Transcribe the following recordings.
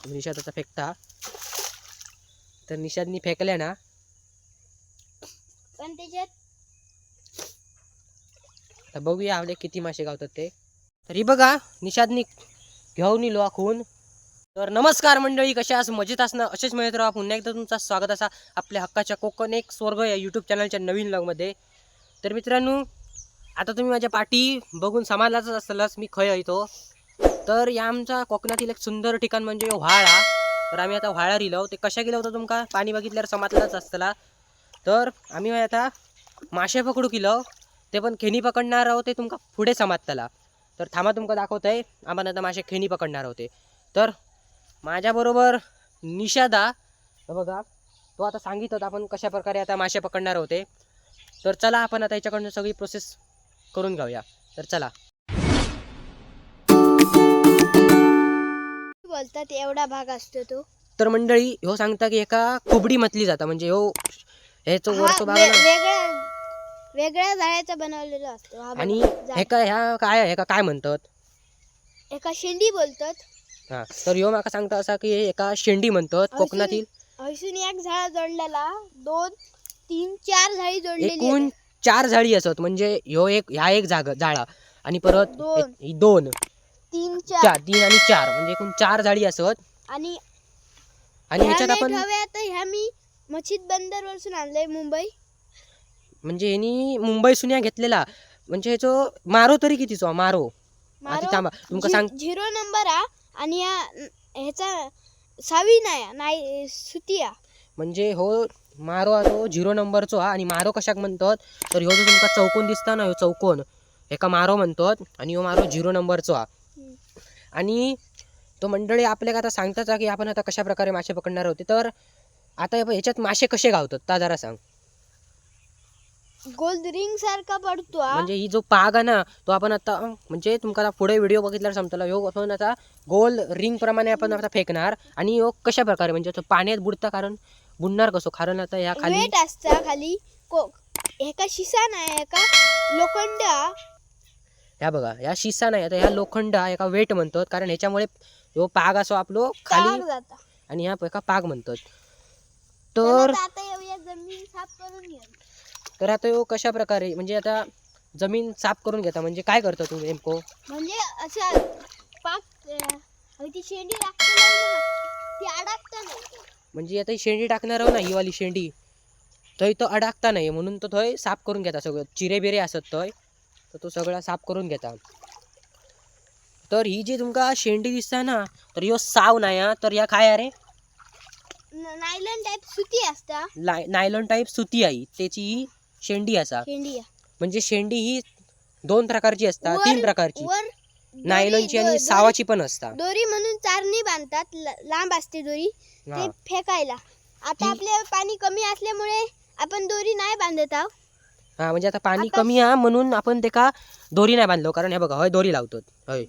निषाद आता फेकता. तर निषादनी फेकल्या ना. पण त्याच्यात तर बघूया आपले किती मासे गावतात ते. तर बघा निषादनी घेऊन इलो आखून. तर नमस्कार मंडळी कशा असं मजेत असणं असेच मिळत राहा. पुन्हा एकदा तुमचा स्वागत असा आपल्या हक्काच्या कोकण एक स्वर्ग या यूट्यूब चॅनलच्या नवीन लॉगमध्ये तर मित्रांनो आता तुम्ही माझ्या पाठी बघून समाजलाच असलाच मी खय येतो तर या आमचा कोकणातील एक सुंदर ठिकाण म्हणजे व्हाळा. तर आम्ही आता व्हाळा रिलो ते कशा गेलो होतं तुमका? पाणी बघितल्यावर समातलाच असतला. तर आम्ही आता मासे पकडू किलो. ते पण खेणी पकडणार आहोत. ते तुमका पुढे समातला तर थांबा तुमका दाखवत आहे आम्हाला आता मासे खेणी पकडणार होते तर माझ्याबरोबर निषादा. बघा तो आता सांगित होता आपण कशा प्रकारे आता मासे पकडणार होते तर चला आपण आता याच्याकडनं सगळी प्रोसेस करून घेऊया तर चला. बोलतात एवढा भाग असतो तो. तर मंडळी ह्यो सांगता की एका कोबडी मथली जाता. म्हणजे ह्यो ह्याचं वरचं भाग ना. वेगळ्या वेगळ्या जाळ्याचा बनवलेला असतो. हा बघा, आणि जाळ. ह्याका ह्या काय ह्याका काय म्हणतात? एका शेंडी बोलतात. हा. तर ह्यो माका सांगता असा की हे एका शेंडी म्हणतात कोकणातील. हयसून एक झाड जोडलेला. दोन तीन चार झाडी जोडलेली एकूण चार झाडी असत. म्हणजे ह्यो एक ह्या एक जागा जाळा. आणि परत दोन. एक- ही दोन. तीन चार. चार तीन आणि चार. म्हणजे एकूण चार झाडी असत. आणि आणि ह्या ह्याच्यात आपण ह्या मी मच्छीद बंदर वरसून आणलंय मुंबई. म्हणजे ह्यांनी मुंबई सुन्या घेतलेला. म्हणजे ह्याचो मारो तरी कितीचो? मारो. आता थांबा. तुमका सांग झिरो नंबर हा. आणि या ह्याचा सावी नाही नाही सुतिया म्हणजे हो मारो हा तो झिरो नंबरचो हा. आणि मारो कशाक म्हणतात? तर ह्यो जो तुमका चौकोन दिसता ना ह्यो चौकोन. एका मारो म्हणतात आणि ह्यो मारो झिरो नंबरचो हा. आणि तो मंडळी आपल्याला आता सांगताच की आपण आता कशा प्रकारे मासे पकडणार होते तर आता ह्याच्यात मासे कसे गावतात? ता जरा सांग. गोल्ड रिंग सारखा पडतो. म्हणजे ही जो पाग आहे ना तो आपण आता म्हणजे तुमका आता पुढे व्हिडिओ बघितल्यावर समजला ह्यो आपण आता गोल रिंग प्रमाणे आपण आता फेकणार आणि ह्यो कशा प्रकारे म्हणजे तो पाण्यात बुडता कारण? बुडणार कसो? कारण आता ह्या खाली वेट असता खाली. को एका शिसा नाही एका लोखंड. ह्या बघा ह्या शिसा नाही आता ह्या लोखंड हा एका वेट म्हणतात कारण ह्याच्यामुळे ह्यो पाग असो आपलो खाली आणि ह्या एका पाग म्हणतात. तर तर आता ह्यो कशा प्रकारे म्हणजे आता जमीन साफ करून घेता म्हणजे काय करता तू नेमको? म्हणजे अशा पाक अं, अहो, ती शेंडी लागते ना ती अडकता नाही. म्हणजे आता शेंडी टाकणार ना ही वाली शेंडी. थंय तो अडकता नाही म्हणून तो थंय साफ करून घेता सगळं. चिरे बिरे असत थंय तर तो सगळा साफ करून घेता. तर ही जी तुमका शेंडी दिसता ना तर ह्यो साव नाही हा? तर या काय अरे? नायलन टाईप सुती असता. नायलॉन टाईप सुती आई त्याची ही शेंडी असा. शेंडी. म्हणजे शेंडी ही दोन प्रकारची असता तीन प्रकारची. नायलॉनची आणि सावाची पण असता. दोरी म्हणून चारणी बांधतात लांब असते दोरी. ते फेकायला. आता आपल्या पाणी कमी असल्यामुळे आपण दोरी नाही बांधत आहोत. हा म्हणजे आता पाणी कमी हा म्हणून आपण ते का दोरी नाही बांधलो कारण हे बघा हय दोरी लावतो हय.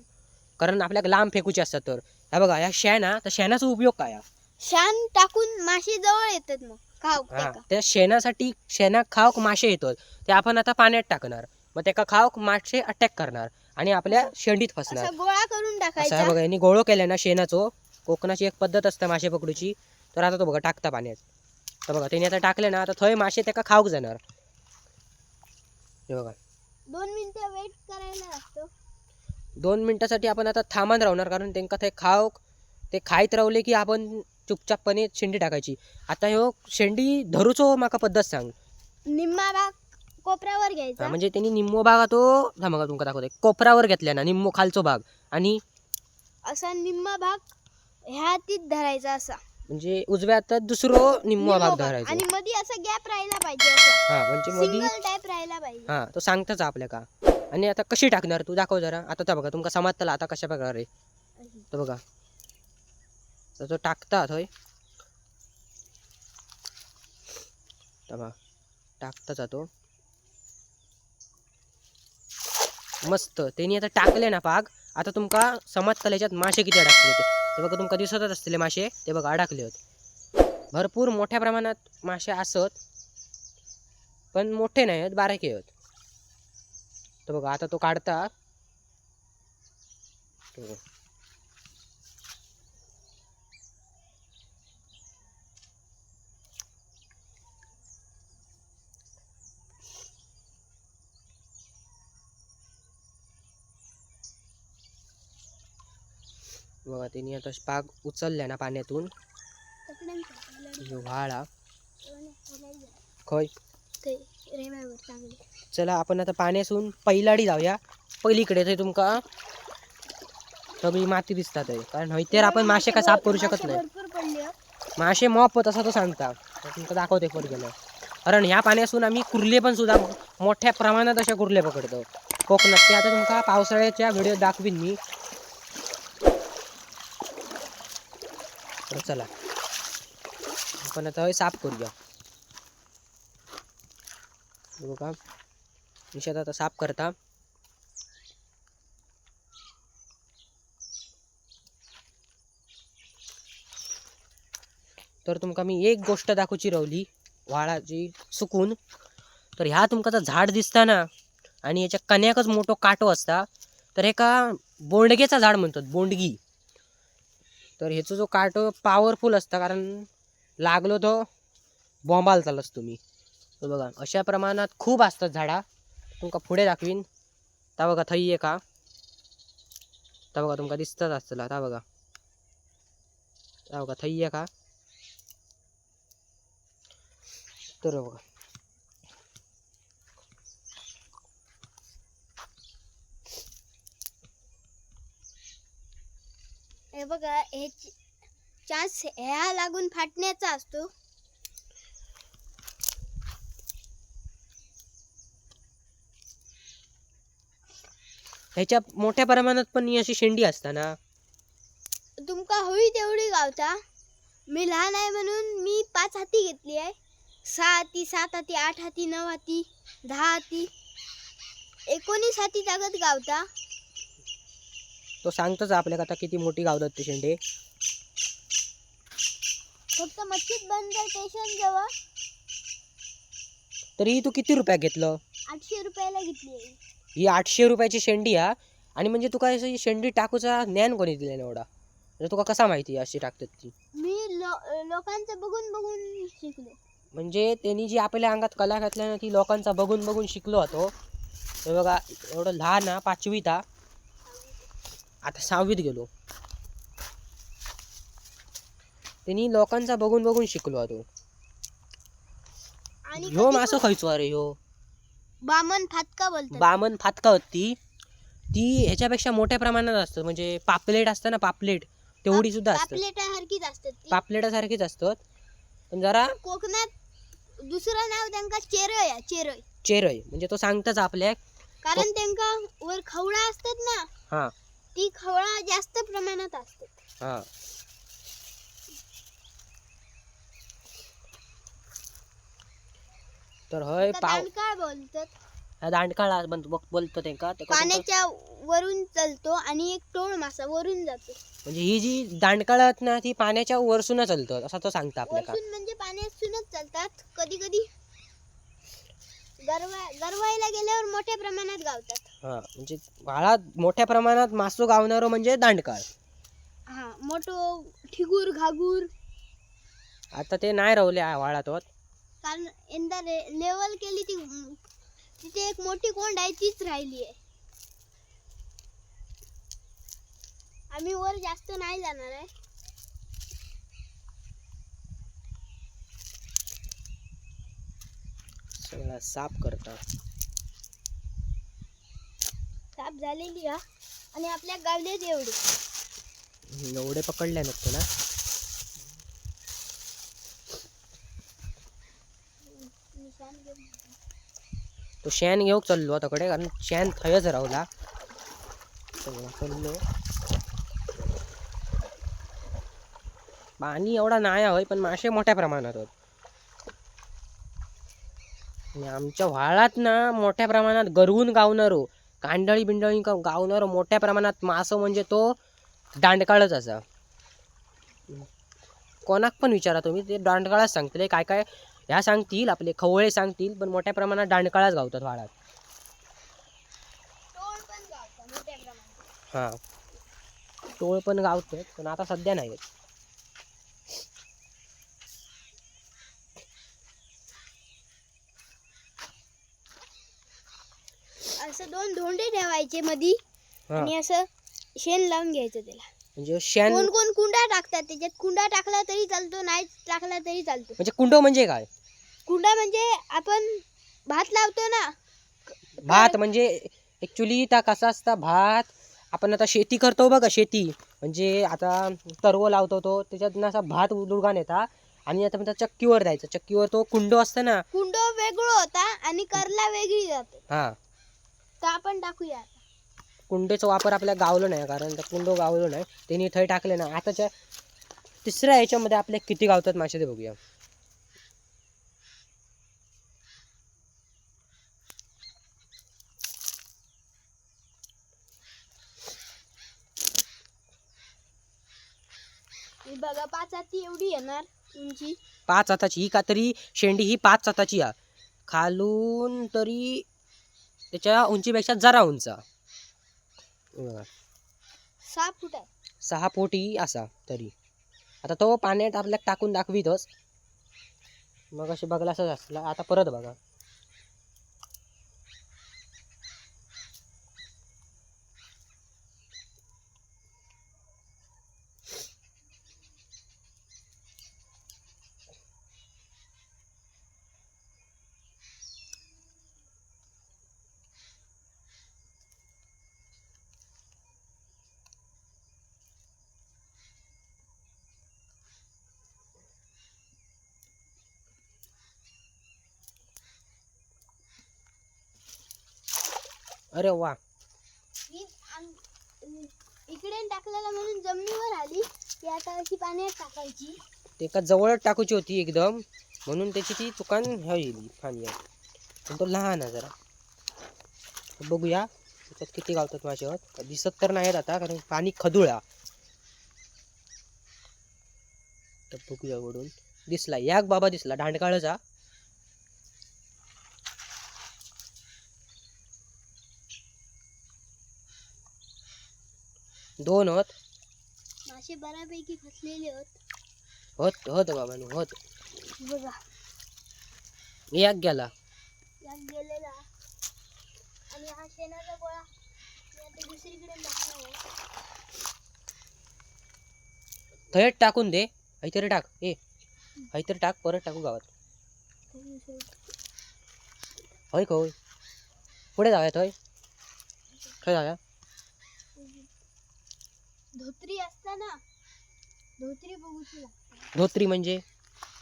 कारण आपल्याला लांब फेकूचे असतात तर. ह्या बघा ह्या शेण हा तर शेणाचा उपयोग काय हा? शान टाकून मासे जवळ येतात मग खाऊ हा. त्या शेणासाठी शेणा खावक मासे येतात ते आपण आता पाण्यात टाकणार. मग त्याका खावक मासे अटॅक करणार आणि आपल्या शेंडीत फसणार. असं गोळा करून असं टाकायचा. बघा यांनी गोळो केल्या ना शेणाचो. कोकणाची एक पद्धत असते मासे पकडूची. तर आता तो बघा टाकता पाण्यात. तर बघा त्यांनी आता टाकले ना आता थंय मासे त्याका खाऊक जाणार. हे बघा. दोन मिनिटं वेट करायला लागतो. दोन मिनिटासाठी आपण आता थांबून राहणार कारण त्यांना ते खाऊक ते खायत रावले की आपण चुपचापपणे शेंडी टाकायची. आता ह्यो शेंडी धरूचो माका पद्धत सांग. निम्मा भाग कोपऱ्यावर हा, घ्यायचा म्हणजे त्यांनी निम्मो भाग तो थांबा का तुमका दाखवते. कोपरावर घेतल्या ना निम्मो खालचो भाग. आणि असा निम्मा भाग ह्या हातीत धरायचा असा. म्हणजे उजव्या हातात दुसरो निम्मो भाग. धरायचा. आणि मध्ये असा गॅप राहायला पाहिजे असा. हा म्हणजे मधी सिंगल टाईप राहायला पाहिजे. हा तो सांगताच आपल्या का? आणि आता कशी टाकणार तू? दाखव जरा. आता त्या बघा तुमका समजतला आता कशा प्रकारे. तर बघा. तर तो टाकता होय? तर बघा टाकता जातो मस्त. त्यांनी आता टाकले ना पाग आता तुमका समजतला याच्यात मासे किती अडकले ते. ते बघा तुमका दिसतच असतील मासे. ते बघा अडकले होते. भरपूर मोठ्या प्रमाणात मासे असत पण मोठे नाही आहेत बारके आहेत तर बघा आता तो काढता बघा तिने आता पाक उचलल्या ना पाण्यातून. व्हाळा खय. चला आपण आता पाण्यासून पहिलाडी जाऊया. पहिलीकडे ते तुमका सगळी माती दिसतात कारण हयतेर आपण मासे काय साफ करू शकत नाही. मासे मॉप असं तो सांगता. तर तुमका दाखवते पर गेलं कारण ह्या पाण्यासून आम्ही कुर्ले पण सुद्धा मोठ्या प्रमाणात अशा कुर्ले पकडतो. कोकणात. ते आता तुमका पावसाळ्याच्या व्हिडिओ दाखवीन मी. तर चला. आपण आता हे साफ करूया. हे बघा. निषाद आता साफ करता. तर तुमका मी एक गोष्ट दाखवची रावली. व्हाळाची सुकून. तर ह्या तुमका जर झाड दिसता ना आणि याच्या कन्याकच मोठो काटो असता. तर एका बोंडगेचा झाड म्हणतात बोंडगी. तर ह्याचो जो काटो पॉवरफुल असता कारण लागलो तो बॉम्बाल चालस तुम्ही. तर बघा अशा प्रमाणात खूप असतात झाडा. तुमका पुढे दाखवीन. ता बघा थई आहे का? ता बघा तुमका दिसतच असतला ता बघा. ता बघा थई आहे का? तर बघा. हे बघा हे चान्स ह्या लागून फाटण्याचा असतो. ह्याच्या मोठ्या प्रमाणात पण ही अशी शेंडी असता ना तुमका हवी तेवढी गावता. मी लहान आहे म्हणून मी पाच हाती घेतली आहे. सहा हाती सात हाती आठ हाती नऊ हाती दहा हाती एकोणीस हाती ताकद गावता. तो सांगतच आपल्याला आता किती मोठी गावतात ते शेंडे. फक्त मच्छीत बंद स्टेशन जवळ. तरी तू किती रुपयात घेतलं? आठशे रुपयाला घेतली ही आठशे रुपयाची शेंडी हा. आणि म्हणजे तुका अशी शेंडी टाकूचा ज्ञान कोणी दिले एवढा? म्हणजे तुका कसा माहिती अशी टाकतात ती? मी लो लोकांचं बघून बघून शिकलो. म्हणजे त्यांनी जी आपल्या अंगात कला घातल्या ना ती लोकांचा बघून बघून शिकलो होतो. हे बघा एवढं लहान हा पाचवीत हा आता सहावीत गेलो. त्यांनी लोकांचा बघून बघून शिकलो आणि ह्यो मासो खायचो अरे ह्यो. बामण फातका बोलतात. बामन फातका होती. ती ह्याच्यापेक्षा मोठ्या प्रमाणात असतं. म्हणजे पापलेट असतं ना पापलेट तेवढी सुद्धा असतात पापलेटासारखीच असतात ती. पापलेटासारखीच असतात. पण जरा कोकणात दुसरं नाव त्यांका चेरय आहे, चेरय. चेरय. म्हणजे तो सांगताच आपल्या कारण त्यांका वर खवळा असतात ना. हा. ती खवळा जास्त प्रमाणात असतात हा. तर हय पाव दांडकाळ बोलतात. दांडकाळा बन- बघ- बोलतो ते का? पाण्याच्या वरून चालतो आणि एक टोळ मासा वरून जातो. म्हणजे ही जी दांडकाळात ना ती पाण्याच्या वरसून चालतं असा तो सांगता आपल्याला. वरसून म्हणजे पाण्यातूनच चालतात. कधी कधी गरवा गरवायला गेल्यावर मोठ्या प्रमाणात गावतात. हा म्हणजे वाळात मोठ्या प्रमाणात मासो गावणारो म्हणजे दांडकाळ. हा मोठो ठिगूर घागूर. आता ते नाही रावले वाळात होत. कारण यंदा लेवल केली ती तिथे एक मोठी कोंड आहे तीच राहिली आहे. आम्ही वर जास्त नाही जाणार आहे. सगळा साफ करतात. साफ झालेली हा आणि आपल्या गावलेच एवढी एवढे पकडले नसते ना. तो शेण घेऊन चाललो तकडे कारण शेण थयच रावला चाललो पाणी एवढा नाही होय पण मासे मोठ्या प्रमाणात होत. आणि आमच्या व्हाळात ना मोठ्या प्रमाणात गरवून गावणारो कांडळी बिंडळी गावणारो मोठ्या प्रमाणात मासो म्हणजे तो दांडकाळच असा. कोणाक पण विचारा तुम्ही ते दांडकाळच सांगतले काय काय ह्या सांगतील आपले खवळे सांगतील पण मोठ्या प्रमाणात दांडकाळाच गावतात व्हाळात. हां. टोळ पण गावतात पण आता सध्या नाही आहेत. ठेवायचे मधी हां. आणि असं शेण लावून घ्यायचं त्याला. म्हणजे शेण कोण कोण कुंडा टाकतात त्याच्यात. कुंडा टाकला तरी चालतो नाही टाकला तरी चालतो. म्हणजे कुंडो म्हणजे काय? कुंडा म्हणजे आपण भात लावतो ना. भात म्हणजे ऍक्च्युली त्या कसा असता भात आपण आता शेती करतो बघा शेती. म्हणजे आता तरव लावतो तो त्याच्यात असा भात उडुगान येता आणि आता म्हणतात चक्कीवर द्यायचं चक्कीवर तो कुंडो असतं ना. कुंडो वेगळं होता आणि करला वेगळी जाते. हा. तर आपण टाकूया. कुंडेचा वापर आपल्या गावलो नाही कारण त्या कुंडो गावलो नाही. त्यांनी थंय टाकले ना. आताच्या तिसऱ्या ह्याच्यामध्ये आपल्या किती गावतात मासे ते बघूया. बघा पाच हाती एवढी येणार उंची पाच हाताची. ही का तरी शेंडी ही पाच हाताची आहे. खालून तरी त्याच्या उंचीपेक्षा जरा उंच. बघा. सहा फूट आहे सहा फूट ही असा तरी आता तो पाण्यात आपल्याला टाकून दाखवितोच मग असे बघला असंच असला आता परत बघा अरे वा. ही आम- इकडे टाकलेला म्हणून जमिनीवर आली. ती आता अशी पाण्यात टाकायची. ते का जवळ टाकूची होती एकदम. म्हणून त्याची ती चुकान फानी आहे पण तो लहान आहे जरा. तर बघूया. त्याच्यात किती गावतात माझ्यावर. दिसत तर नाहीत आता कारण पाणी खदुळा. तर बघूया वडून दिसला. याक बाबा दिसला. दांडकाळचा दोन होत. मासे बऱ्यापैकी फसलेले होत. होत होत बाबा होत. बघा. याक गेला. यात गेलेला. आणि हा शेणाचा गोळा मी आता दुसरीकडे टाकणार आहे. थंड टाकून दे. काहीतरी टाक. ए काहीतरी टाक. परत टाकू गावात. होय का होय? पुढे जाऊयात होय? खय जाऊया. धोत्री असता ना धोत्री बघूची लागते. धोत्री म्हणजे?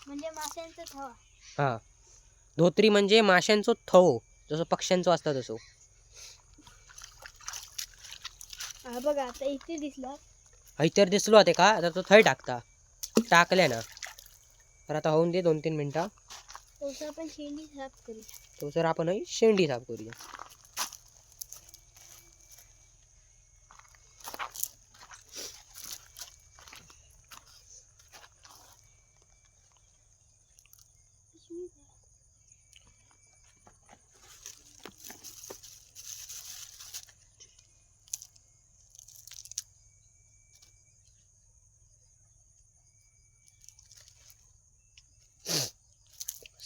म्हणजे माशांचा थवा. हा. धोत्री म्हणजे माशांचो थव जसं पक्ष्यांचो असता तसं. हा बघा आता इथे दिसला. हैतर दिसलो होते का? आता तो थंय टाकता. टाकल्या ना. तर आता होऊन दे दोन तीन मिनटं तसं आपण शेंडी साफ करू तो जर आपण शेंडी साफ करूया.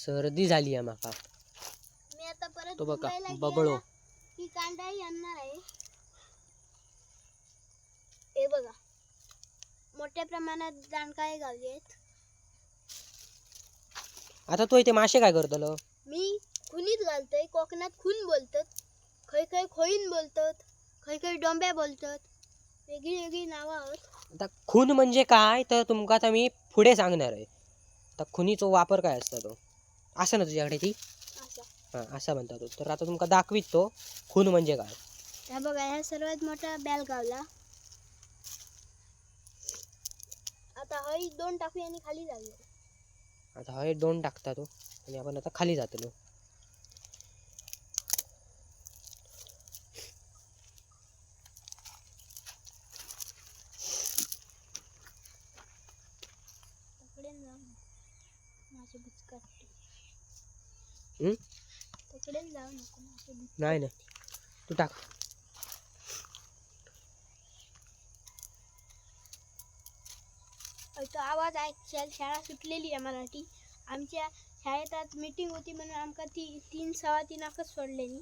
सर्दी झाली आहे माका. मी आता परत तो बघा मुंबईला बगळो गेला की कांदाही आणणार आहे. हे बघा. मोठ्या प्रमाणात जाणकाळे गावले आहेत. आता तो इथे मासे काय करतलो? मी खुनीत घालतोय कोकणात खून बोलतात खय खय खोईन बोलतात खय खय डोंब्या बोलतात. वेगळी वेगळी नावं आहेत. आता खून म्हणजे काय? तर तुमका आता मी पुढे सांगणार आहे. आता खुनीचा वापर काय असता तो? असं ना तुझ्याकडे ती? असं. हां असा म्हणता तो. तर आता तुमका दाखवीत तो खून म्हणजे काय? ह्या बघा ह्या सर्वात मोठा बॅल गावला आता हई दोन टाकूया आणि खाली जाऊया आता हे दोन टाकता तो. आणि आपण आता खाली जातलो तकडे जाऊ माझे बुचकाट हं? तकडे जाऊ नको माझे बुच नाही नाही. तू टाक. तो आवाज ऐकशाल शाळा सुटलेली आहे मराठी. आमच्या शाळेत आज मीटिंग होती म्हणून आमका ती तीन सव्वा तीन आकच सोडलेली.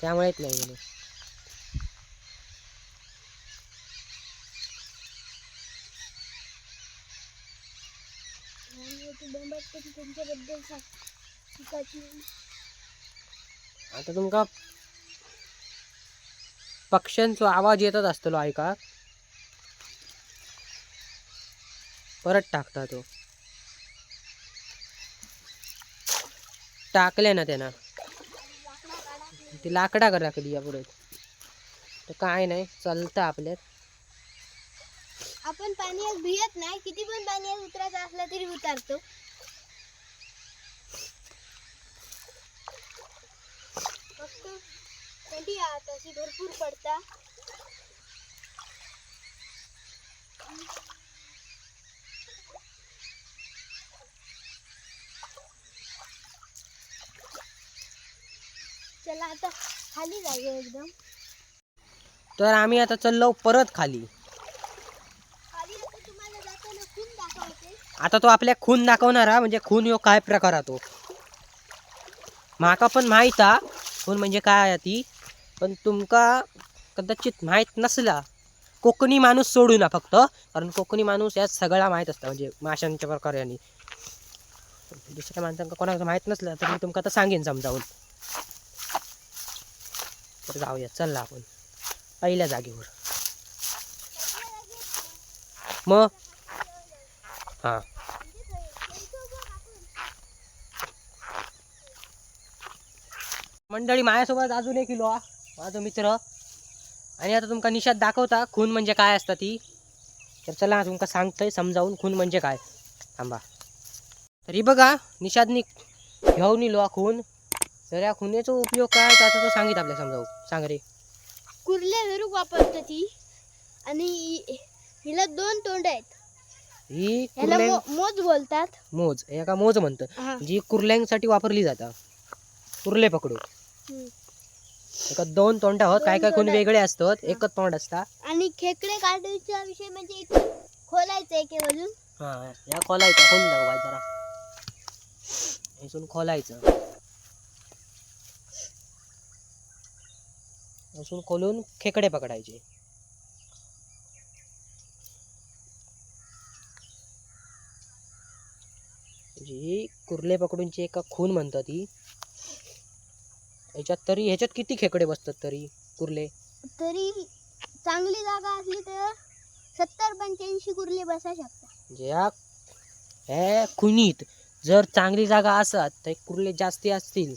त्यामुळेच नाही गेलो आता तुमका पक्ष्यांचा आवाज येतच असतो ऐका. परत टाकता तो. टाकले ना त्यांना. ते लाकडा करा कधी या पुढे. तर काय नाही चालतं आपल्यात. आपण पाण्यात भियत नाही किती पण पाण्यात उतरायचं असलं तरी उतरतो. कधी आत अशी भरपूर पडता. चला आता खाली जाऊया एकदम. तर आम्ही आता चाललो परत खाली. खाली आता तुम्हाला जाताना खून दाखवते. आता तो आपल्या खून दाखवणार हा म्हणजे खून ह्यो काय प्रकार हा तो? माका पण माहीत हा. खून म्हणजे काय आहे ती? पण तुमका कदाचित माहीत नसला. कोकणी माणूस सोडू ना फक्त. कारण कोकणी माणूस यात सगळा माहीत असता म्हणजे माशांच्या प्रकारे आणि दुसऱ्या माणसांका कोणाला माहीत नसलं तर मी तुमका आता सांगेन समजावून. तर जाऊया. चला आपण. पहिल्या जागेवर. मग? हां. मंडळी माझ्यासोबत अजून एक किलो माझा मित्र. आणि आता तुमका निषाद दाखवता खून म्हणजे काय असतं ती. तर चला तुमका सांगतोय समजावून खून म्हणजे काय. थांबा. तरी बघा निषादनी घेऊन इलो खून. तर या खुनेचा उपयोग काय त्याचा तो सांगित आपल्या समजावून. सांग रे. कुर्ल्या धरूक वापरतात ती. आणि हिला दोन तोंड आहेत. ही ह्याला कुर्ल्यांग मो- मोज बोलतात. मोज. एका मोज म्हणतं. हा. जी कुर्ल्यांसाठी वापरली जाता. कुर्ले पकडू हम्म. एका दोन तोंड आहोत काय काय दोन तोंड. आहेत. वेगळे असतात एकच तोंड असता. आणि खेकडे काढायचा विषय म्हणजे इथून खोलायचं एके बाजून हा या खोलायचं खोलून दाखवा जरा. इथून खोलायचं. इथून खोलून खेकडे पकडायचे. जी कुर्ले पकडूनची एका खून म्हणतात ती ह्याच्यात तरी ह्याच्यात किती खेकडे बसतात तरी कुर्ले? तरी चांगली जागा असली तर सत्तर पंच्याऐंशी कुर्ले बसा शकतात. म्हणजे या ह्या खुनीत जर चांगली जागा असत तर कुर्ले जास्ती असतील.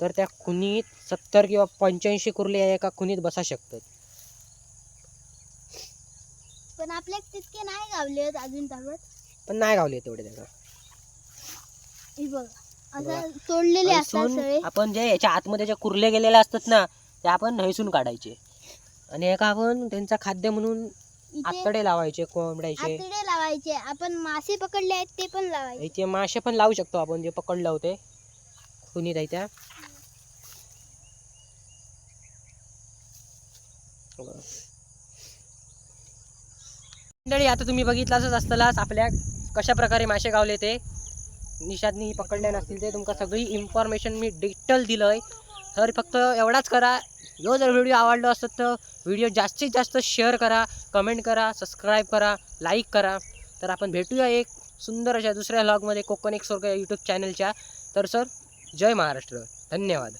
तर त्या खुनीत सत्तर किंवा पंच्याऐंशी कुर्ले या एका खुनीत बसा शकतात. पण आपल्या तितके नाही गावले आहेत अजून ताकद पण नाही गावले तेवढे हे बघा असं तोडलेले असतात सगळे. आपण जे याच्या आतमध्ये जे कुर्ले गेलेले असतात ना ते आपण हैसून काढायचे. आणि एका आपण त्यांचा खाद्य म्हणून इथे आतडे लावायचे कोंबड्याचे. आतडे लावायचे. आपण मासे पकडले आहेत ते पण लावायचे. याचे मासे पण लावू शकतो आपण जे पकडलं होते. खुनीत आहे त्या. मंडळी आता तुम्ही बघितलाच असतालाच आपल्या कशा प्रकारे मासे गावले ते. निषादनी पकडले नसतील ते. तुमका सगळी इन्फॉर्मेशन मी डिटेल दिलंय. तर फक्त एवढाच करा. जो जर व्हिडिओ आवडलो असत तर व्हिडिओ जास्तीत जास्त शेअर करा कमेंट करा सबस्क्राईब करा लाईक करा. तर आपण भेटूया एक सुंदर अशा दुसऱ्या व्लॉगमध्ये कोकण एक स्वर्ग यूट्यूब चॅनलच्या तर सर जय महाराष्ट्र. धन्यवाद.